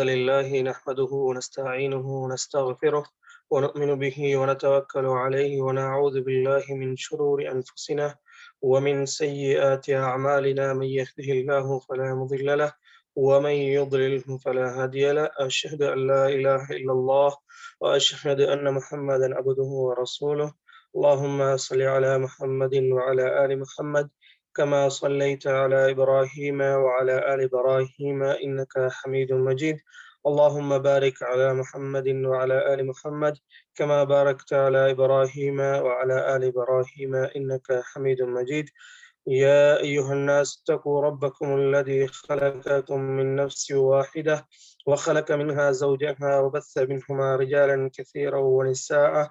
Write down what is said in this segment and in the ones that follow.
لله نحمده ونستعينه ونستغفره ونؤمن به ونتوكل عليه ونعوذ بالله من شرور أنفسنا ومن سيئات أعمالنا من يهده الله فلا مضل له ومن يضلله فلا هادي له أشهد أن لا إله إلا الله وأشهد أن محمدا عبده ورسوله اللهم صل على محمد وعلى آل محمد كما صليت على إبراهيم وعلى آل إبراهيم إنك حميد مجيد. اللهم بارك على محمد وعلى آل محمد كما باركت على إبراهيم وعلى آل إبراهيم إنك حميد مجيد. يا أيها الناس اتقوا ربكم الذي خلقكم من نفس واحدة وخلق منها زوجها وبث منهما رجالا كثيرا ونساء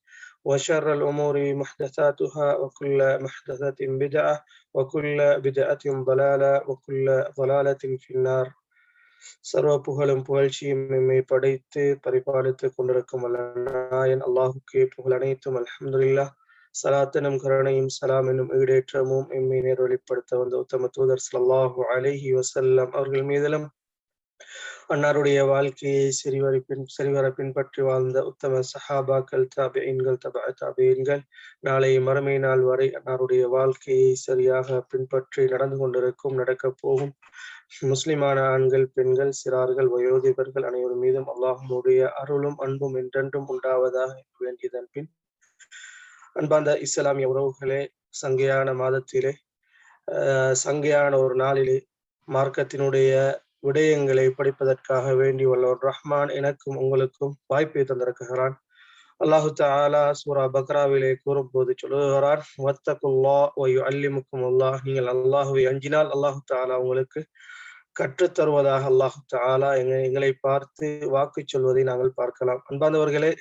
وشر الأمور محدثاتها وكل محدثة بدعة وكل بدعة ضلالة وكل ضلالة في النار சர்வ புகழும் புகழ்ச்சியும் எம்மை படைத்து பரிபாலித்துக் கொண்டிருக்கும் நாயன் அல்லாஹுக்கே புகழ் அனைத்தும் அல்ஹம்துலில்லா சலாத்தனும் கருணையும் சலாம் என்னும் ஈடேற்றமும் எம்மை நேர்வழிப்படுத்த வந்த உத்தம தூதர் சல்லாஹூ அலிஹி வசல்லம் அவர்கள் மீதிலும் அன்னாருடைய வாழ்க்கையை சரிவரை பின் சரிவர பின்பற்றி வாழ்ந்த உத்தம சஹாபாக்கள் தாபியன்கள் தபா தாபியன்கள் நாளை மறுமை நாள் வரை அன்னாருடைய வாழ்க்கையை சரியாக பின்பற்றி நடந்து கொண்டிருக்கும் நடக்கப் போகும். முஸ்லிமான ஆண்கள் பெண்கள் சிறார்கள் வயோதிபர்கள் அனைவரும் மீதும் அல்லாஹனுடைய அருளும் அன்பும் என்றென்றும் உண்டாவதாக வேண்டியதன் பின் அன்பாந்த இஸ்லாமிய உறவுகளே சங்கையான மாதத்திலே சங்கையான ஒரு நாளிலே மார்க்கத்தினுடைய விடயங்களை படிப்பதற்காக வேண்டி வல்லவர் ரஹ்மான் எனக்கும் உங்களுக்கும் வாய்ப்பை தந்திருக்கிறான். அல்லாஹு தாலா சூரா பக்ராவிலே கூறும் போது சொல்லுகிறான் வத்தகுல்லா ஒய்யு அல்லிமுக்கும் அல்லாஹ் நீங்கள் அல்லாஹுவை அஞ்சினால் அல்லாஹு தாலா உங்களுக்கு கற்றுத் தருவதாக அல்லாஹு தாலா எங்களை பார்த்து வாக்கு சொல்வதை நாங்கள் பார்க்கலாம். அன்பாந்தவர்களே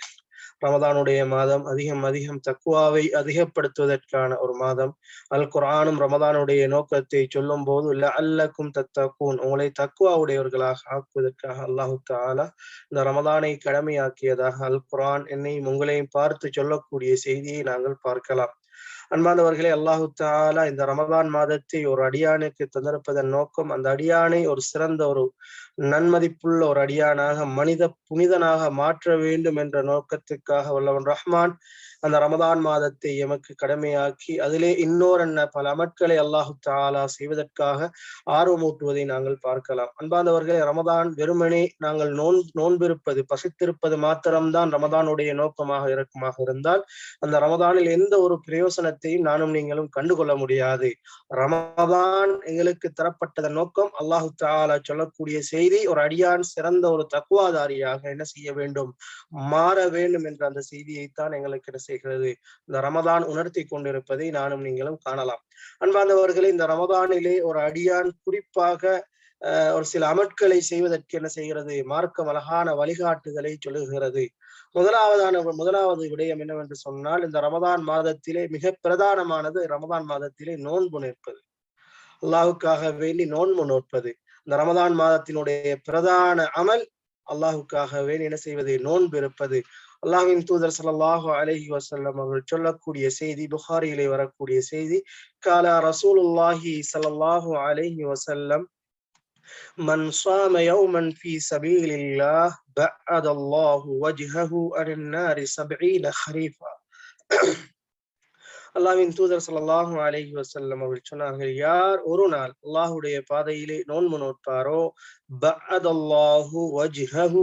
ரமதானுடைய மாதம் அதிகம் அதிகம் தக்குவாவை அதிகப்படுத்துவதற்கான ஒரு மாதம். அல் குரானும் ரமதானுடைய நோக்கத்தை சொல்லும் போது அல்லக்கும் தத்தக்கூன் உங்களை தக்குவாவுடையவர்களாக ஆக்குவதற்காக அல்லாஹு தாலா இந்த ரமதானை கடமையாக்கியதாக அல் குரான் என்னையும் உங்களையும் பார்த்து சொல்லக்கூடிய செய்தியை நாங்கள் பார்க்கலாம். அன்பானவர்களே அல்லாஹு தாலா இந்த ரமதான் மாதத்தை ஒரு அடியானுக்கு தந்திருப்பதன் நோக்கம் அந்த அடியானை ஒரு சிறந்த ஒரு நன்மதிப்புள்ள ஒரு அடியானாக மனித புனிதனாக மாற்ற வேண்டும் என்ற நோக்கத்துக்காக வல்லவன் ரஹ்மான் அந்த ரமதான் மாதத்தை எமக்கு கடமையாக்கி அதிலே இன்னொரு என்ன பல அமட்களை அல்லாஹு தாலா செய்வதற்காக ஆர்வமூட்டுவதை நாங்கள் பார்க்கலாம். அன்பாந்தவர்களே ரமதான் வெறுமனே நாங்கள் நோன் நோன்பிருப்பது பசித்திருப்பது மாத்திரம்தான் ரமதானுடைய நோக்கமாக இருக்குமாக இருந்தால் அந்த ரமதானில் எந்த ஒரு பிரயோசனத்தையும் நானும் நீங்களும் கண்டுகொள்ள முடியாது. ரமதான் எங்களுக்கு தரப்பட்டதன் நோக்கம் அல்லாஹு தாலா சொல்லக்கூடிய செய்தி ஒரு அடியான் சிறந்த ஒரு தக்குவாதாரியாக என்ன செய்ய வேண்டும்? மாற வேண்டும் என்ற அந்த செய்தியைத்தான் எங்களுக்கு என்ன செய்கிறது? இந்த ரமதான் உணர்த்தி கொண்டிருப்பதை நானும் நீங்களும் காணலாம். அன்பாந்தவர்களே இந்த ரமதானிலே ஒரு அடியான் குறிப்பாக ஒரு சில அமட்களை செய்வதற்கு என்ன செய்கிறது? மார்க்கம் அழகான வழிகாட்டுதலை சொல்லுகிறது. முதலாவதான முதலாவது விடயம் என்னவென்று சொன்னால் இந்த ரமதான் மாதத்திலே மிக பிரதானமானது ரமதான் மாதத்திலே நோன்பு நிற்பது அல்லாஹுக்காக வேண்டி நோன்பு நோற்பது. இந்த ரமதான் மாதத்தினுடைய பிரதான அமல் அல்லாஹுக்காக வேண்டி என்ன செய்வது நோன்பு இருப்பது அல்லாஹின் தூதர் சல்லாஹு அலஹி வசல்லம் அவர்கள் சொல்லக்கூடிய செய்தி புகாரியிலே வரக்கூடிய செய்தி காலா ரசூலுல்லாஹி சல்லாஹூ அலஹி வசல்லம் من صام يوما في سبيل الله بعد الله وجهه عن النار سبعين خريفا அல்லாவின் தூதர் சல்லாஹு அலஹி வசல்லம் அவர்கள் சொன்னார்கள் யார் ஒரு நாள் அல்லாஹுடைய பாதையிலே நோன்பு நோட்பாரோ வஜ்ஹஹு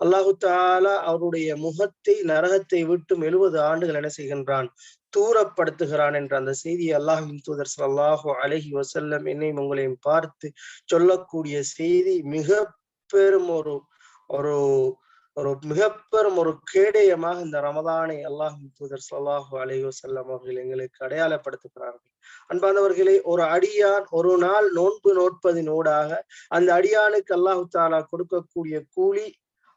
அல்லாஹு தாலா அவருடைய முகத்தை நரகத்தை விட்டு எழுபது ஆண்டுகள் என்ன செய்கின்றான்? தூரப்படுத்துகிறான் என்ற அந்த செய்தியை அல்லாஹின் தூதர் சல்லாஹு அலஹி வசல்லம் என்னையும் உங்களையும் பார்த்து சொல்லக்கூடிய செய்தி மிக பெரும் ஒரு ஒரு ஒரு மிக பெரும் ஒரு கேடயமாக இந்த ரமதானை அல்லாஹும் தூதர் சல்லாஹூ அலையோ செல்லம் அவர்கள் எங்களுக்கு அடையாளப்படுத்துகிறார்கள். அன்பானவர்களே ஒரு அடியான் ஒரு நாள் நோன்பு நோட்பதினூடாக அந்த அடியானுக்கு அல்லாஹு தாலா கொடுக்கக்கூடிய கூலி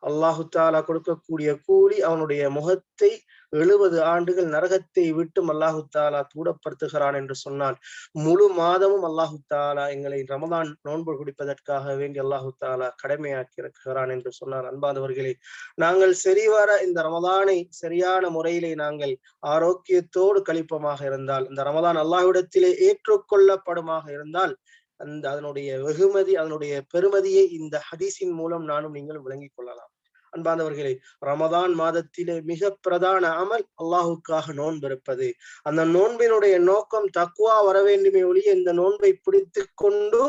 அல்லாஹு தாலா கொடுக்கக்கூடிய கூலி அவனுடைய முகத்தை எழுபது ஆண்டுகள் நரகத்தை விட்டும் அல்லாஹு தாலா தூடப்படுத்துகிறான் என்று சொன்னால் முழு மாதமும் அல்லாஹு தாலா எங்களை ரமதான் நோன்பு குடிப்பதற்காக வேண்டி அல்லாஹு தாலா கடமையாக்கி இருக்கிறான் என்று சொன்னார். அன்பாதவர்களே நாங்கள் சரிவர இந்த ரமதானை சரியான முறையிலே நாங்கள் ஆரோக்கியத்தோடு கழிப்பமாக இருந்தால் இந்த ரமதான் அல்லாஹ்விடத்திலே ஏற்றுக்கொள்ளப்படுமாக இருந்தால் அந்த அதனுடைய வெகுமதி அதனுடைய பெருமதியை இந்த ஹதீஸின் மூலம் நானும் நீங்களும் விளங்கிக் கொள்ளலாம். அன்பானவர்களே ரமதான் மாதத்திலே மிக பிரதான அமல் அல்லாஹுக்காக நோன்பிருப்பது அந்த நோன்பினுடைய நோக்கம் தக்குவா வர வேண்டுமே ஒழிய இந்த நோன்பை பிடித்து கொண்டு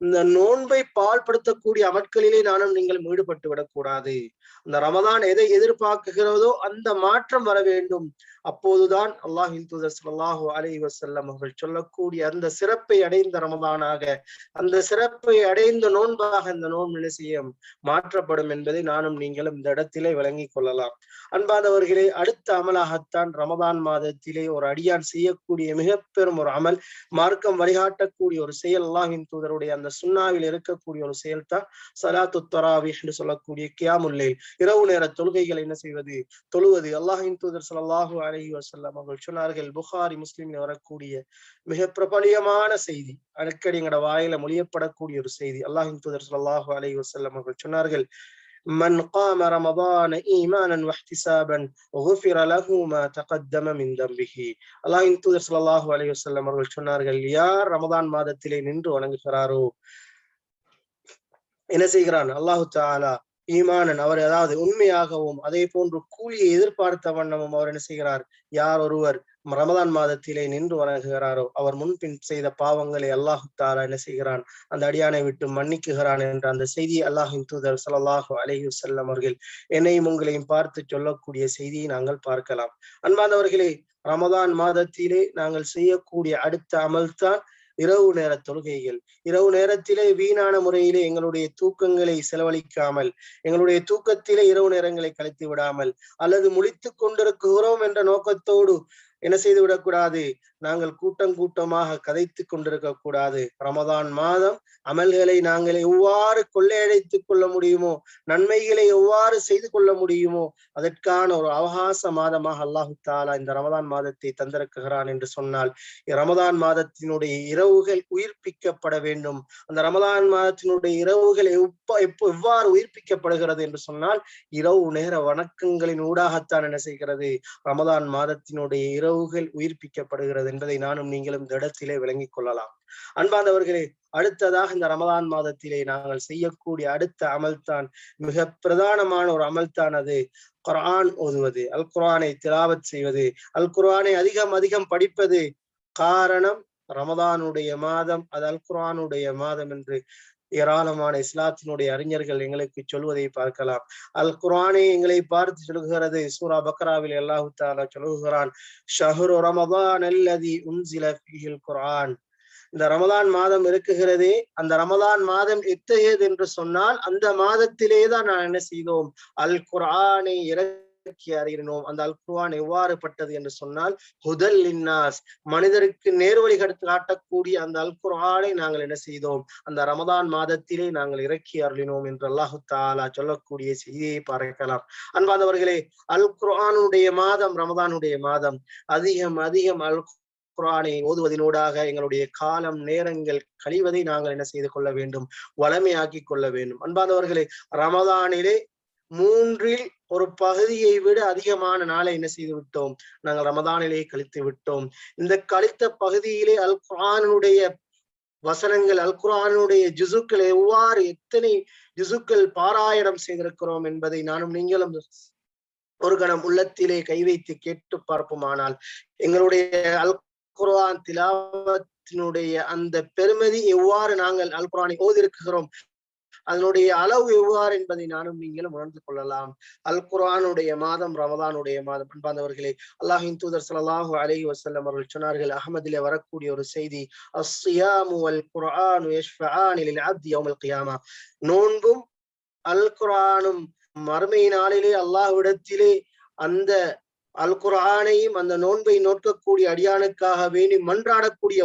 இந்த நோன்பை பால்படுத்தக்கூடிய அமட்களிலே நானும் நீங்கள் ஈடுபட்டு விடக்கூடாது. அந்த ரமதான் எதை எதிர்பார்க்குகிறதோ அந்த மாற்றம் வர வேண்டும். அப்போதுதான் அல்லாஹின் தூதர் சல்லாஹூ அலி வசல்லம் அவர்கள் சொல்லக்கூடிய அந்த சிறப்பை அடைந்த ரமதானாக அந்த சிறப்பை அடைந்த நோன்பாக இந்த நோன்பு நிச்சயம் மாற்றப்படும் என்பதை நானும் நீங்களும் இந்த இடத்திலே விளங்கிக் கொள்ளலாம். அன்பானவர்களே அடுத்த அமலாகத்தான் ரமதான் மாதத்திலே ஒரு அடியான் செய்யக்கூடிய மிக பெரும் ஒரு அமல் மார்க்கம் வழிகாட்டக்கூடிய ஒரு செயல் அல்லாஹின் தூதருடைய அந்த சுண்ணாவில் இருக்கக்கூடிய ஒரு செயல் தான் சலாத்து தராவி என்று சொல்லக்கூடிய கியாமுல்லே இரவு நேர தொழுகைகள் என்ன செய்வது தொழுவது அல்லாஹின் தூதர் சல்லாஹூ அலஹி வசல்லாம் அவர்கள் சொன்னார்கள் புகாரி முஸ்லிமில் வரக்கூடிய மிக பிரபலியமான செய்தி அடிக்கடி எங்கட வாயில மொழியப்படக்கூடிய ஒரு செய்தி அல்லாஹின் தூதர் சல்லாஹூ அலஹி வசல்லம் அவர்கள் சொன்னார்கள் من قام رمضان ايمانا واحتسابا غفر له ما تقدم من ذنبه அல்லாஹ்வின் தூதர் ஸல்லல்லாஹு அலைஹி வஸல்லம் அவர்கள் சொன்னார்கள் யார் ரமதான் மாதத்திலே நின்று வணங்குகிறாரோ என்ன செய்கிறான் அல்லாஹு தாலா ஈமானன் அவர் அதாவது உண்மையாகவும் அதே போன்று கூலியை எதிர்பார்த்த வண்ணமும் அவர் என்ன செய்கிறார்? யார் ஒருவர் ரமதான் மாதத்திலே நின்று வணங்குகிறாரோ அவர் முன்பின் செய்த பாவங்களை அல்லாஹு தாலா என்ன செய்கிறான்? அந்த அடியானை விட்டு மன்னிக்குகிறான் என்ற அந்த செய்தியை அல்லாஹின் தூதர் சல்லாஹு அலஹி செல்லம் அவர்கள் என்னையும் உங்களையும் பார்த்து சொல்லக்கூடிய செய்தியை நாங்கள் பார்க்கலாம். அன்பாந்தவர்களே ரமதான் மாதத்திலே நாங்கள் செய்யக்கூடிய அடுத்த அமல்தான் இரவு நேர தொழுகைகள். இரவு நேரத்திலே வீணான முறையிலே எங்களுடைய தூக்கங்களை செலவழிக்காமல் எங்களுடைய தூக்கத்திலே இரவு நேரங்களை கழித்து விடாமல் அல்லது முழித்து கொண்டிருக்கிறோம் என்ற நோக்கத்தோடு என்ன செய்து விடக்கூடாது? நாங்கள் கூட்டம் கூட்டமாக கதைத்து கொண்டிருக்க கூடாது. ரமதான் மாதம் அமல்களை நாங்கள் எவ்வாறு கொள்ளையடைத்துக் கொள்ள முடியுமோ நன்மைகளை எவ்வாறு செய்து கொள்ள முடியுமோ அதற்கான ஒரு அவகாச மாதமாக அல்லாஹு தாலா இந்த ரமதான் மாதத்தை தந்திருக்குகிறான் என்று சொன்னால் ரமதான் மாதத்தினுடைய இரவுகள் உயிர்ப்பிக்கப்பட வேண்டும். அந்த ரமதான் மாதத்தினுடைய இரவுகள் எப்ப எப்போ எவ்வாறு உயிர்ப்பிக்கப்படுகிறது என்று சொன்னால் இரவு நேர வணக்கங்களின் ஊடாகத்தான் என்ன செய்கிறது? ரமதான் மாதத்தினுடைய இரவுகள் உயிர்ப்பிக்கப்படுகிறது. என்பதை நானும் நீங்களும் இந்த இடத்திலே விளங்கிக் கொள்ளலாம். அன்பாந்தவர்களே அடுத்ததாக இந்த ரமதான் மாதத்திலே நாங்கள் செய்யக்கூடிய அடுத்த அமல்தான் மிக பிரதானமான ஒரு அமல்தான் அது. குரான் ஓதுவது அல் குரானை திலாவத் செய்வது அல் குரானை அதிகம் அதிகம் படிப்பது காரணம் ரமதானுடைய மாதம் அது அல் குரானுடைய மாதம் என்று ஏராளமான இஸ்லாத்தினுடைய அறிஞர்கள் எங்களுக்கு சொல்வதை பார்க்கலாம். அல் குரானே எங்களை பார்த்து சொல்லுகிறது சூரா பக்ராவில் அல்லாஹு தாலா சொல்லுகிறான் ஷஹரு ரமதான் அல்லதி உன்சில ஃபீஹில் குரான் இந்த ரமதான் மாதம் இருக்குகிறதே அந்த ரமதான் மாதம் எத்தகையது என்று சொன்னால் அந்த மாதத்திலே தான் நான் என்ன செய்தோம்? அல் குரானை இறக்கி அறிகிறோம் அந்த அல் குர்ஆன் எவ்வாறு பட்டது என்று சொன்னால் ஹுதல் லின்னாஸ். மனிதருக்கு நேர்வழி கடத்து காட்டக்கூடிய அந்த அல் குர்ஆனை நாங்கள் என்ன செய்தோம்? அந்த ரமதான் மாதத்திலே நாங்கள் இறக்கி அருளினோம் என்று அல்லாஹு தாலா சொல்லக்கூடிய செய்தியை பார்க்கலாம். அன்பாந்தவர்களே அல் குர்ஆனுடைய மாதம் ரமதானுடைய மாதம். அதிகம் அதிகம் அல் குரானை ஓதுவதனூடாக எங்களுடைய காலம் நேரங்கள் கழிவதை நாங்கள் என்ன செய்து கொள்ள வேண்டும்? வளமையாக்கி கொள்ள வேண்டும். அன்பானவர்களே ரமதானிலே மூன்றில் ஒரு பகுதியை விட அதிகமான நாளை என்ன செய்து விட்டோம் நாங்கள் ரமதானிலே கழித்து விட்டோம். இந்த கழித்த பகுதியிலே அல் குரானுடைய வசனங்கள் அல் குரானுடைய ஜிசுக்கள் எவ்வாறு எத்தனை ஜுசுக்கள் பாராயணம் செய்திருக்கிறோம் என்பதை நானும் நீங்களும் ஒரு கணம் உள்ளத்திலே கை வைத்து கேட்டு பார்ப்போமானால் எங்களுடைய அல் குரான் திலாவத்தினுடைய அந்த பெருமதி எவ்வாறு நாங்கள் அல் குரானை ஓதிருக்கிறோம்? அதனுடைய அளவு எவ்வாறு என்பதை நானும் நீங்களும் உணர்ந்து கொள்ளலாம். அல் குரானுடைய மாதம் ரமதானுடைய மாதம். அன்பாந்தவர்களே அல்லாஹின் தூதர் ஸல்லல்லாஹு அலஹி வசல்லம் அவர்கள் சொன்னார்கள் அகமதிலே வரக்கூடிய ஒரு செய்தி அஸ்ஸியாமு வல் குர்ஆனு கியாமா. நோன்பும் அல் குரானும் மறுமை நாளிலே அல்லாஹ்விடத்திலே அந்த அல் குர்ஆனையும் அந்த நோன்பை நோக்கக்கூடிய அடியானுக்காக வேண்டி மன்றாடக்கூடிய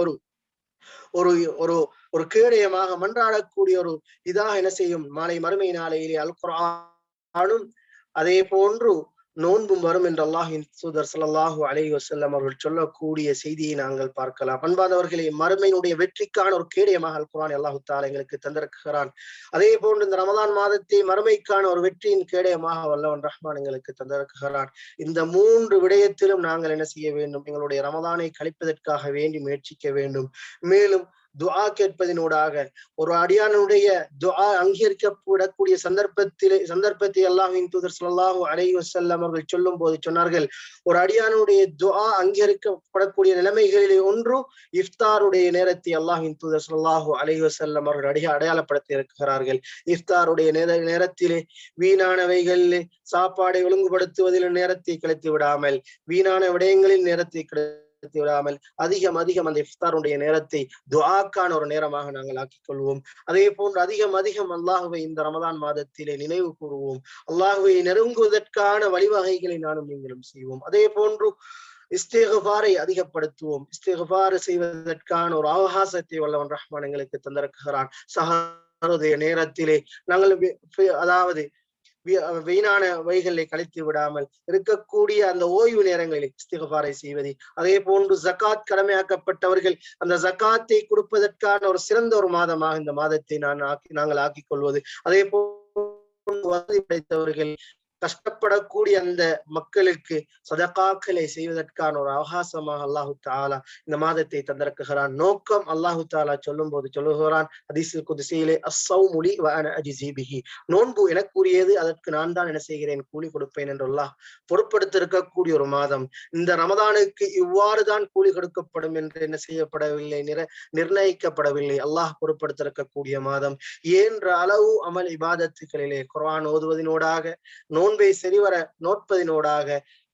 ஒரு ஒரு ஒரு கேடயமாக மன்றாடக்கூடிய ஒரு இதாக என்ன செய்யும்? மாலை மறுமை நாளையிலே அல் குரானும் அதே போன்று நோன்பும் வரும் என்று அல்லாஹின் தூதர் சல்லாஹூ அலைஹி வசல்லம் அவர்கள் சொல்லக்கூடிய செய்தியை நாங்கள் பார்க்கலாம். அன்பானவர்களே மறுமையினுடைய வெற்றிக்கான ஒரு கேடயமாக குரான் அல்லாஹு தாலா எங்களுக்கு தந்திருக்கிறான். அதே போன்று இந்த ரமதான் மாதத்தை மறுமைக்கான ஒரு வெற்றியின் கேடயமாக வல்லவன் ரஹ்மான் எங்களுக்கு தந்திருக்கிறான். இந்த மூன்று விடயத்திலும் நாங்கள் என்ன செய்ய வேண்டும்? எங்களுடைய ரமதானை கழிப்பதற்காக வேண்டி முயற்சிக்க வேண்டும். மேலும் துஆ கேட்பதினூடாக. ஒரு அடியானுடைய துஆ அங்கீகரிக்கப்படக்கூடிய சந்தர்ப்பத்திலே சந்தர்ப்பத்தை அல்லாஹின் தூதர் ஸல்லல்லாஹு அலைஹி அவர்கள் சொல்லும் போது சொன்னார்கள் ஒரு அடியானுடைய துஆ அங்கீகரிக்கப்படக்கூடிய நிலைமைகளிலே ஒன்று இஃப்தாருடைய நேரத்தை அல்லாஹின் தூதர் ஸல்லல்லாஹு அலைஹி வஸல்லம் அவர்கள் அடிய அடையாளப்படுத்தி இருக்கிறார்கள். இஃப்தாருடைய நேர நேரத்திலே வீணானவைகளிலே சாப்பாடை ஒழுங்குபடுத்துவதில் நேரத்தை கழித்து விடாமல் வீணான விடயங்களில் நேரத்தை நேரத்தை விடாமல் அதிகம் அதிகம் அந்த இஃப்தாருடைய நேரத்தை துஆக்கான ஒரு நேரமாக நாங்கள் ஆக்கிக் கொள்வோம் அதே போன்று அதிகம் அதிகம் அல்லாஹுவை இந்த ரமதான் மாதத்திலே நினைவு கூறுவோம். அல்லாஹுவை நெருங்குவதற்கான வழிவகைகளை நானும் நீங்களும் செய்வோம். அதே போன்று இஸ்தேகுபாரை அதிகப்படுத்துவோம். இஸ்தேகபாறு செய்வதற்கான ஒரு அவகாசத்தை வல்லவன் ரஹ்மான் எங்களுக்கு தந்திருக்கிறான். சஹருடைய நேரத்திலே நாங்கள் அதாவது வீணான வைகளை கழித்து விடாமல் இருக்கக்கூடிய அந்த ஓய்வு நேரங்களில் இஸ்திகபாரை செய்வது. அதே போன்று ஜக்காத் கடமையாக்கப்பட்டவர்கள் அந்த ஜக்காத்தை கொடுப்பதற்கான ஒரு சிறந்த ஒரு மாதமாக இந்த மாதத்தை நான் ஆக்கி நாங்கள் ஆக்கிக் கொள்வது. அதே போன்று வசதி படைத்தவர்கள் கஷ்டப்படக்கூடிய அந்த மக்களுக்கு சதகாக்களை செய்வதற்கான ஒரு அவகாசமாக அல்லாஹு தாலா இந்த மாதத்தை தந்திருக்குகிறான் நோக்கம் அல்லாஹு தாலா சொல்லும் போது சொல்லுகிறான் ஹதீஸில் குதிசையிலே அஸ்ஸௌமுலி வ நோன்பு எனக்குரியது அதற்கு நான் தான் என்ன செய்கிறேன்? கூலி கொடுப்பேன் என்று அல்லாஹ் பொறுப்படுத்திருக்கக்கூடிய ஒரு மாதம். இந்த ரமதானுக்கு இவ்வாறு தான் கூலி கொடுக்கப்படும் என்று என்ன செய்யப்படவில்லை? நிற நிர்ணயிக்கப்படவில்லை. அல்லாஹ் பொறுப்படுத்திருக்கக்கூடிய மாதம். என்ற அளவு அமல் இபாதத்துகளிலே குர்ஆன் ஓதுவதினோடாக நோன்பை சரிவர நோட்பதினோடாக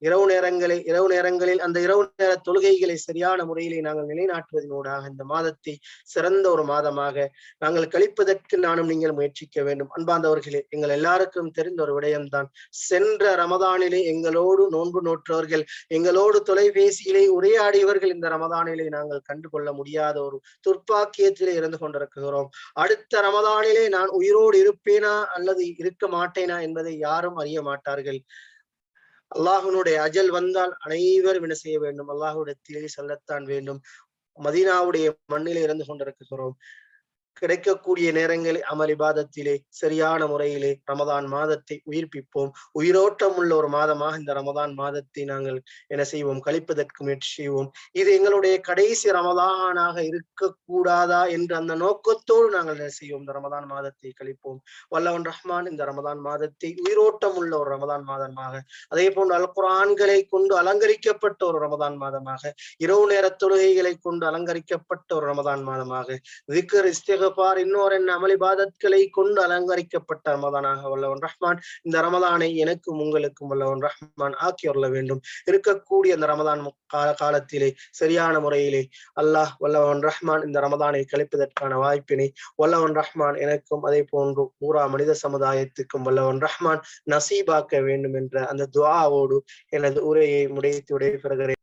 இரவு நேரங்களில் இரவு நேரங்களில் அந்த இரவு நேர தொழுகைகளை சரியான முறையிலே நாங்கள் நிலைநாட்டுவதனூடாக இந்த மாதத்தை சிறந்த ஒரு மாதமாக நாங்கள் கழிப்பதற்கு நானும் நீங்கள் முயற்சிக்க வேண்டும். அன்பாந்தவர்களே எங்கள் எல்லாருக்கும் தெரிந்த ஒரு விடயம்தான். சென்ற ரமதானிலே எங்களோடு நோன்பு நோற்றவர்கள் எங்களோடு தொலைபேசியிலே உரையாடியவர்கள் இந்த ரமதானிலே நாங்கள் கண்டுகொள்ள முடியாத ஒரு துர்ப்பாக்கியத்திலே இருந்து கொண்டிருக்கிறோம். அடுத்த ரமதானிலே நான் உயிரோடு இருப்பேனா அல்லது இருக்க மாட்டேனா என்பதை யாரும் அறிய மாட்டார்கள். அல்லாஹுனுடைய அஜல் வந்தால் அனைவரும் என்ன செய்ய வேண்டும்? அல்லாஹ்விடத்திலே செல்லத்தான் வேண்டும். மதீனாவுடைய மண்ணில இருந்து கொண்டிருக்கிறோம். கிடைக்கக்கூடிய நேரங்களில் அமல் இபாதத்திலே சரியான முறையிலே ரமதான் மாதத்தை உயிர்ப்பிப்போம். உயிரோட்டம் உள்ள ஒரு மாதமாக இந்த ரமதான் மாதத்தை நாங்கள் என்ன செய்வோம்? கழிப்பதற்கு முயற்சி செய்வோம். இது எங்களுடைய கடைசி ரமதானாக இருக்கக்கூடாதா என்று அந்த நோக்கத்தோடு நாங்கள் என்ன செய்வோம்? இந்த ரமதான் மாதத்தை கழிப்போம். வல்லவன் ரஹ்மான் இந்த ரமதான் மாதத்தை உயிரோட்டம் உள்ள ஒரு ரமதான் மாதமாக அதே போன்று அல் குரான்களை கொண்டு அலங்கரிக்கப்பட்ட ஒரு ரமதான் மாதமாக இரவு நேர தொழுகைகளை கொண்டு அலங்கரிக்கப்பட்ட ஒரு ரமதான் மாதமாக விக்கர் இஸ்திகபார் இன்னொரு அமளி பாதத்களை கொண்டு அலங்கரிக்கப்பட்ட ரமதானாக வல்லவன் ரஹ்மான். இந்த ரமதானை எனக்கும் உங்களுக்கும் வல்லவன் ரஹ்மான் ஆக்கி வரல வேண்டும். இருக்கக்கூடிய அந்த ரமதான் கால காலத்திலே சரியான முறையிலே அல்லாஹ் வல்லவன் ரஹ்மான் இந்த ரமதானை கழிப்பதற்கான வாய்ப்பினை வல்லவன் ரஹ்மான் எனக்கும் அதே போன்று பூரா மனித சமுதாயத்துக்கும் வல்லவன் ரஹ்மான் நசீபாக்க வேண்டும் என்ற அந்த துவாவோடு எனது உரையை முடித்து விடைபெறுகிறேன்.